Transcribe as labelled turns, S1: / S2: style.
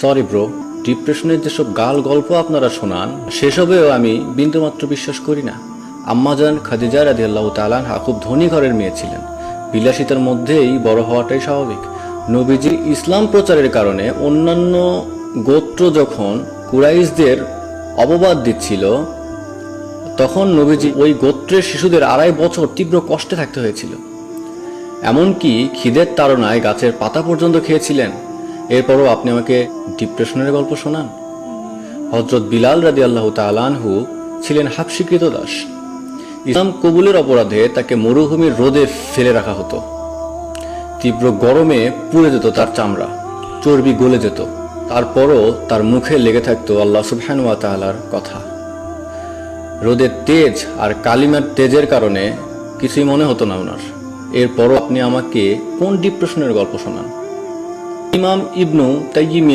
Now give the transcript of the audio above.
S1: Sorry bro ডিপ্রেশনের যেসব গাল গল্প আপনারা শোনান, সেসবেও আমি বিন্দুমাত্র বিশ্বাস করি না। আম্মাজান খাদিজা রাজি আল্লাহ তালানহা খুব ধনী ঘরের মেয়ে ছিলেন। বিলাসিতার মধ্যেই বড় হওয়াটাই স্বাভাবিক। নবীজি ইসলাম প্রচারের কারণে অন্যান্য গোত্র যখন কুরাইশদের অববাদ দিচ্ছিল, তখন নবীজি ওই গোত্রের শিশুদের আড়াই বছর তীব্র কষ্টে থাকতে হয়েছিল। এমনকি খিদের তাড়নায় গাছের পাতা পর্যন্ত খেয়েছিলেন। এরপরও আপনি আমাকে ডিপ্রেশনের গল্প শোনান। হজরত বিলাল রাদি আল্লাহ তালানহু ছিলেন হাফস্বীকৃত দাস। ইসলাম কবুলের অপরাধে তাকে মরুভূমির রোদে ফেলে রাখা হতো। তীব্র গরমে পুড়ে যেত তার চামড়া, চর্বি গলে যেত। তারপরও তার মুখে লেগে থাকতো আল্লাহ সুবহানুয়া তাআলার কথা। রোদের তেজ আর কালিমার তেজের কারণে কিছুই মনে হতো না ওনার। এরপরও আপনি আমাকে কোন ডিপ্রেশনের গল্প শোনান? ইমাম ইবনু তাইয়িমি